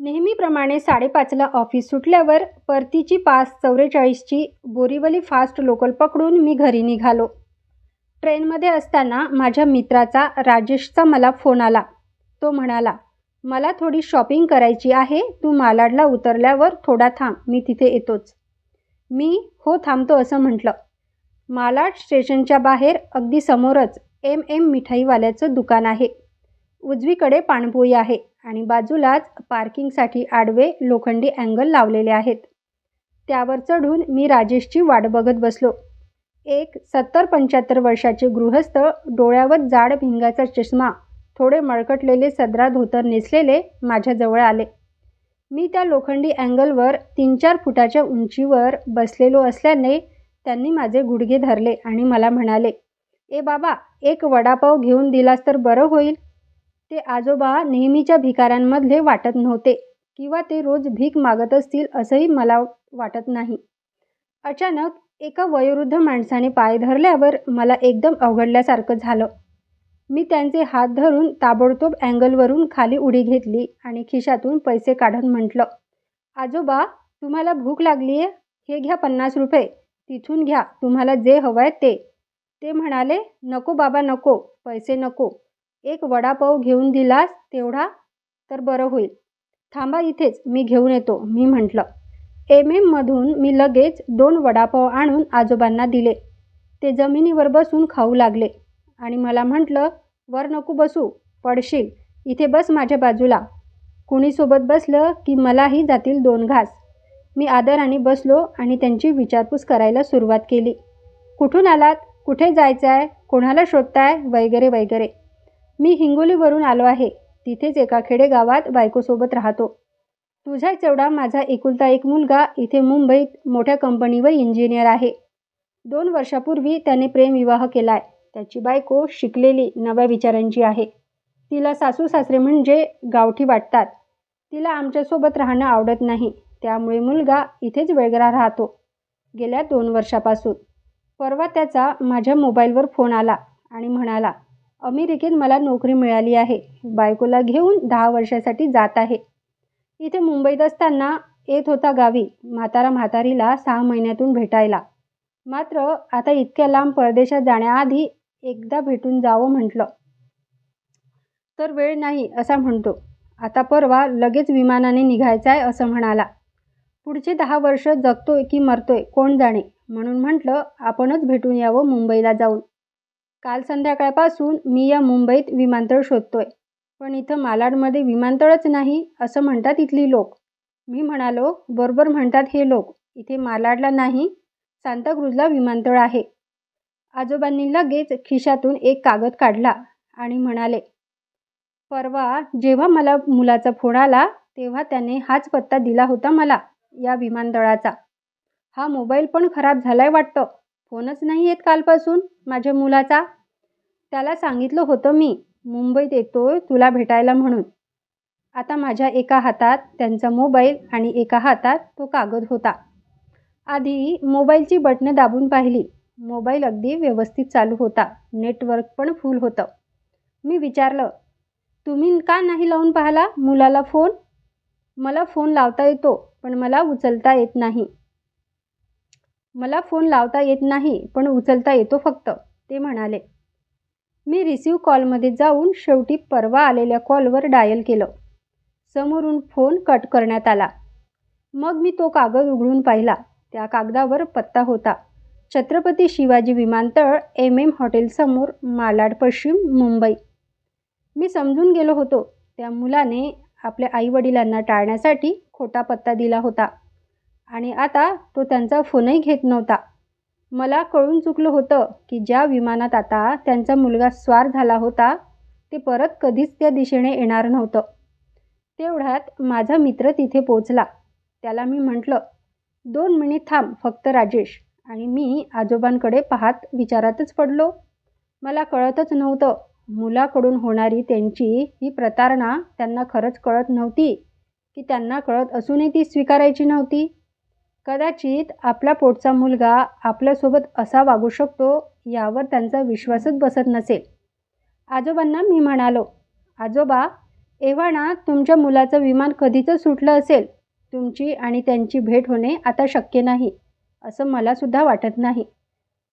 नेहमीप्रमाणे साडेपाचला ऑफिस सुटल्यावर परतीची पाच चौवेचाळीसची बोरीवली फास्ट लोकल पकडून मी घरी निघालो. ट्रेनमध्ये असताना माझ्या मित्राचा राजेशचा मला फोन आला. तो म्हणाला मला थोडी शॉपिंग करायची आहे तू मालाडला उतरल्यावर थोडा थांब मी तिथे येतोच. मी हो थांबतो असं म्हटलं. मालाड स्टेशनच्या बाहेर अगदी समोरच एम एम मिठाईवाल्याचं दुकान आहे. उजवीकडे पाणपोई आहे आणि बाजूलाच पार्किंगसाठी आडवे लोखंडी अँगल लावलेले आहेत. त्यावर चढून मी राजेशची वाट बघत बसलो. एक सत्तर पंच्याहत्तर वर्षाचे गृहस्थ डोळ्यावर जाड भिंगाचा चष्मा थोडे मळकटलेले सदरा धोतर नेसलेले माझ्याजवळ आले. मी त्या लोखंडी अँगलवर तीन चार फुटाच्या उंचीवर बसलेलो असल्याने त्यांनी माझे गुडघे धरले आणि मला म्हणाले ए बाबा एक वडापाव घेऊन दिलास तर बरं होईल. ते आजोबा नेहमीच्या भिकाऱ्यांमधले वाटत नव्हते किंवा ते रोज भीक मागत असतील असंही मला वाटत नाही. अचानक एका वयोवृद्ध माणसाने पाय धरल्यावर मला एकदम अवघडल्यासारखं झालं. मी त्यांचे हात धरून ताबडतोब अँगलवरून खाली उडी घेतली आणि खिशातून पैसे काढत म्हटलं आजोबा तुम्हाला भूक लागली आहे हे घ्या पन्नास रुपये. तिथून घ्या तुम्हाला जे हवं आहे ते. ते म्हणाले नको बाबा नको. पैसे नको. एक वडापाव घेऊन दिलास तेवढा तर बरं होईल. थांबा इथेच मी घेऊन येतो मी म्हटलं. एम एममधून मी लगेच दोन वडापाव आणून आजोबांना दिले. ते जमिनीवर बसून खाऊ लागले आणि मला म्हटलं वर नको बसू पडशील. इथे बस माझ्या बाजूला. कुणीसोबत बसलं की मलाही जातील दोन घास. मी आदराने बसलो आणि त्यांची विचारपूस करायला सुरुवात केली. कुठून आलात? कुठे जायचं आहे कोणाला शोधताय? वगैरे वगैरे. मी हिंगोलीवरून आलो आहे. तिथेच एका खेडेगावात बायकोसोबत राहतो. तुझा चेवडा माझा एकुलता एक मुलगा इथे मुंबईत मोठ्या कंपनीवर इंजिनियर आहे. दोन वर्षापूर्वी त्याने प्रेमविवाह केला आहे त्याची बायको शिकलेली नव्या विचारांची आहे. तिला सासू सासरे म्हणजे गावठी वाटतात. तिला आमच्यासोबत राहणं आवडत नाही. त्यामुळे मुलगा इथेच वेगळा राहतो. गेल्या दोन वर्षापासून. परवा त्याचा माझ्या मोबाईलवर फोन आला आणि म्हणाला अमेरिकेत मला नोकरी मिळाली आहे. बायकोला घेऊन दहा वर्षासाठी जात आहे. इथे मुंबईत असताना येत होता गावी म्हातारा म्हातारीला सहा महिन्यातून भेटायला. मात्र आता इतक्या लांब परदेशात जाण्याआधी एकदा भेटून जावं म्हटलं. तर वेळ नाही असा म्हणतो. आता परवा लगेच विमानाने निघायचं आहे असं म्हणाला. पुढचे दहा वर्ष जगतोय की मरतोय कोण जाणे? म्हणून म्हटलं आपणच भेटून यावं मुंबईला जाऊन. काल संध्याकाळपासून मी या मुंबईत विमानतळ शोधतोय. पण इथं मालाडमध्ये विमानतळच नाही असं म्हणतात इथली लोक. मी म्हणालो बरोबर म्हणतात हे लोक. इथे मालाडला नाही सांताक्रूजला विमानतळ आहे. आजोबांनी लगेच खिशातून एक कागद काढला आणि म्हणाले परवा जेव्हा मला मुलाचा फोन आला तेव्हा त्याने हाच पत्ता दिला होता मला या विमानतळाचा. हा मोबाईल पण खराब झालाय वाटतं. फोनच नाही येत कालपासून माझ्या मुलाचा. त्याला सांगितलं होतं मी मुंबईत येतो तुला भेटायला म्हणून. आता माझ्या एका हातात त्यांचा मोबाईल आणि एका हातात तो कागद होता. आधी मोबाईलची बटणं दाबून पाहिली. मोबाईल अगदी व्यवस्थित चालू होता. नेटवर्क पण फुल होतं. मी विचारलं तुम्ही का नाही लावून पाहिला मुलाला फोन? मला फोन लावता येतो पण मला उचलता येत नाही. मला फोन लावता येत नाही पण उचलता येतो फक्त ते म्हणाले. मी रिसीव कॉलमध्ये जाऊन शेवटी परवा आलेल्या कॉलवर डायल केलं. समोरून फोन कट करण्यात आला. मग मी तो कागद उघडून पाहिला. त्या कागदावर पत्ता होता. छत्रपती शिवाजी विमानतळ एम एम हॉटेलसमोर मालाड पश्चिम मुंबई. मी समजून गेलो होतो. त्या मुलाने आपल्या आईवडिलांना टाळण्यासाठी खोटा पत्ता दिला होता. आणि आता तो त्यांचा फोनही घेत नव्हता. मला कळून चुकलं होतं की ज्या विमानात आता त्यांचा मुलगा स्वार झाला होता ते परत कधीच त्या दिशेने येणार नव्हतं. तेवढ्यात माझा मित्र तिथे पोचला त्याला मी म्हटलं दोन मिनिट थांब फक्त राजेश. आणि मी आजोबांकडे पाहत विचारातच पडलो. मला कळतच नव्हतं. मुलाकडून होणारी त्यांची ही प्रतारणा त्यांना खरंच कळत नव्हती की त्यांना कळत असूनही ती स्वीकारायची नव्हती. कदाचित आपला पोटचा मुलगा आपल्यासोबत असा वागू शकतो यावर त्यांचा विश्वासच बसत नसेल. आजोबांना मी म्हणालो आजोबा एव्हाना तुमच्या मुलाचं विमान कधीचं सुटलं असेल? तुमची आणि त्यांची भेट होणे आता शक्य नाही असं मलासुद्धा वाटत नाही.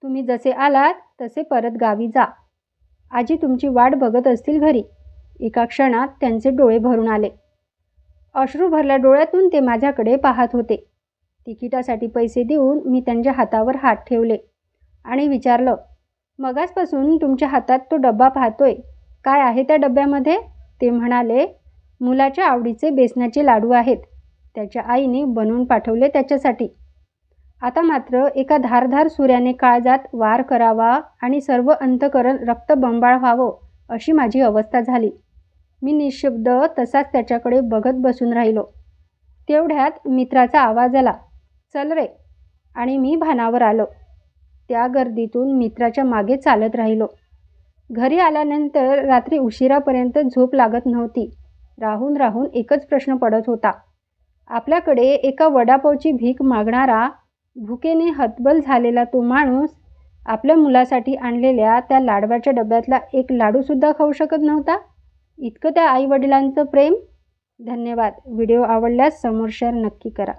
तुम्ही जसे आलात तसे परत गावी जा. आजी तुमची वाट बघत असतील घरी. एका क्षणात त्यांचे डोळे भरून आले. अश्रू भरल्या डोळ्यातून ते माझ्याकडे पाहत होते. तिकिटासाठी पैसे देऊन मी त्यांच्या हातावर हात ठेवले आणि विचारलं मगासपासून तुमच्या हातात तो डब्बा पाहतोय. काय आहे त्या डब्यामध्ये? ते म्हणाले मुलाच्या आवडीचे बेसनाचे लाडू आहेत. त्याच्या आईने बनवून पाठवले त्याच्यासाठी. आता मात्र एका धारधार सूर्याने काळजात वार करावा आणि सर्व अंतकरण रक्तबंबाळ व्हावं अशी माझी अवस्था झाली. मी निशब्द तसाच त्याच्याकडे बघत बसून राहिलो. तेवढ्यात मित्राचा आवाज आला चल रे. आणि मी भानावर आलो. त्या गर्दीतून मित्राच्या मागे चालत राहिलो. घरी आल्यानंतर रात्री उशिरापर्यंत झोप लागत नव्हती. राहून राहून एकच प्रश्न पडत होता. आपल्याकडे एका वडापावची भीक मागणारा भुकेने हतबल झालेला तो माणूस आपल्या मुलासाठी आणलेल्या त्या लाडवाच्या डब्यातला एक लाडूसुद्धा खाऊ शकत नव्हता? इतकं त्या आईवडिलांचं प्रेम? धन्यवाद. व्हिडिओ आवडल्यास समोर शेअर नक्की करा.